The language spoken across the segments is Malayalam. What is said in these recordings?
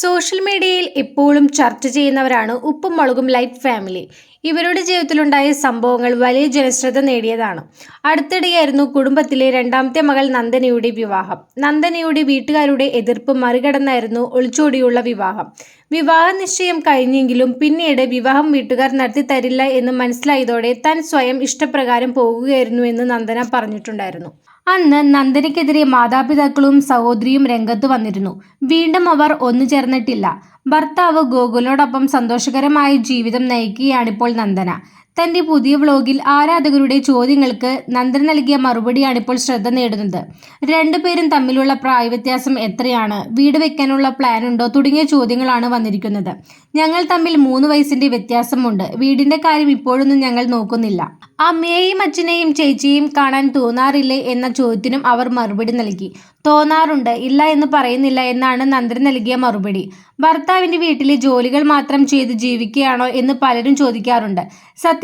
സോഷ്യൽ മീഡിയയിൽ ഇപ്പോഴും ചർച്ച ചെയ്യുന്നവരാണ് ഉപ്പും മുളകും ലൈറ്റ് ഫാമിലി. ഇവരുടെ ജീവിതത്തിലുണ്ടായ സംഭവങ്ങൾ വലിയ ജനശ്രദ്ധ നേടിയതാണ്. അടുത്തിടെയായിരുന്നു കുടുംബത്തിലെ രണ്ടാമത്തെ മകൾ നന്ദനയുടെ വിവാഹം. നന്ദനയുടെ വീട്ടുകാരുടെ എതിർപ്പ് മറികടന്നായിരുന്നു ഒളിച്ചോടിയുള്ള വിവാഹം. വിവാഹ നിശ്ചയം കഴിഞ്ഞെങ്കിലും പിന്നീട് വിവാഹം വീട്ടുകാർ നടത്തി തരില്ല എന്ന് മനസ്സിലായതോടെ താൻ സ്വയം ഇഷ്ടപ്രകാരം പോകുകയായിരുന്നു എന്ന് നന്ദന പറഞ്ഞിട്ടുണ്ടായിരുന്നു. അന്ന് നന്ദനയ്ക്കെതിരെ മാതാപിതാക്കളും സഹോദരിയും രംഗത്ത് വന്നിരുന്നു. വീണ്ടും അവർ ഒന്നു ചേർന്നിട്ടില്ല. ഭർത്താവ് ഗോകുലിനോടൊപ്പം സന്തോഷകരമായ ജീവിതം നയിക്കുകയാണിപ്പോൾ നന്ദന. തന്റെ പുതിയ വ്ലോഗിൽ ആരാധകരുടെ ചോദ്യങ്ങൾക്ക് നന്ദൻ നൽകിയ മറുപടിയാണ് ഇപ്പോൾ ശ്രദ്ധ നേടുന്നത്. രണ്ടുപേരും തമ്മിലുള്ള പ്രായവ്യത്യാസം എത്രയാണ്? വീട് വെക്കാനുള്ള പ്ലാൻ ഉണ്ടോ? തുടങ്ങിയ ചോദ്യങ്ങളാണ് വന്നിരിക്കുന്നത്. ഞങ്ങൾ തമ്മിൽ മൂന്ന് വയസ്സിന്റെ വ്യത്യാസമുണ്ട്. വീടിന്റെ കാര്യം ഇപ്പോഴൊന്നും ഞങ്ങൾ നോക്കുന്നില്ല. അമ്മയെയും അച്ഛനെയും ചേച്ചിയെയും കാണാൻ തോന്നാറില്ലേ എന്ന ചോദ്യത്തിനും അവർ മറുപടി നൽകി. തോന്നാറുണ്ട്. ഇല്ല എന്ന് പറയുന്നില്ല എന്നാണ് നന്ദൻ നൽകിയ മറുപടി. ഭർത്താവിന്റെ വീട്ടിലെ ജോലികൾ മാത്രം ചെയ്ത് ജീവിക്കുകയാണോ എന്ന് പലരും ചോദിക്കാറുണ്ട്.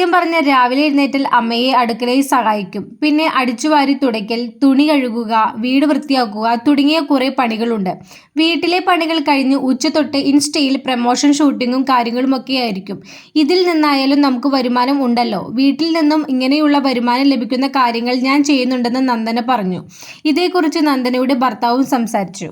സത്യം പറഞ്ഞ രാവിലെ എഴുന്നേറ്റൽ അമ്മയെ അടുക്കളയിൽ സഹായിക്കും. പിന്നെ അടിച്ചുവാരി തുടയ്ക്കൽ തുണി കഴുകുക വീട് വൃത്തിയാക്കുക തുടങ്ങിയ കുറെ പണികളുണ്ട്. വീട്ടിലെ പണികൾ കഴിഞ്ഞ് ഉച്ച തൊട്ട് ഇൻസ്റ്റയിൽ പ്രമോഷൻ ഷൂട്ടിങ്ങും കാര്യങ്ങളുമൊക്കെ ആയിരിക്കും. ഇതിൽ നിന്നായാലും നമുക്ക് വരുമാനം ഉണ്ടല്ലോ. വീട്ടിൽ നിന്നും ഇങ്ങനെയുള്ള വരുമാനം ലഭിക്കുന്ന കാര്യങ്ങൾ ഞാൻ ചെയ്യുന്നുണ്ടെന്ന് നന്ദന പറഞ്ഞു. ഇതേക്കുറിച്ച് നന്ദനയുടെ ഭർത്താവും സംസാരിച്ചു.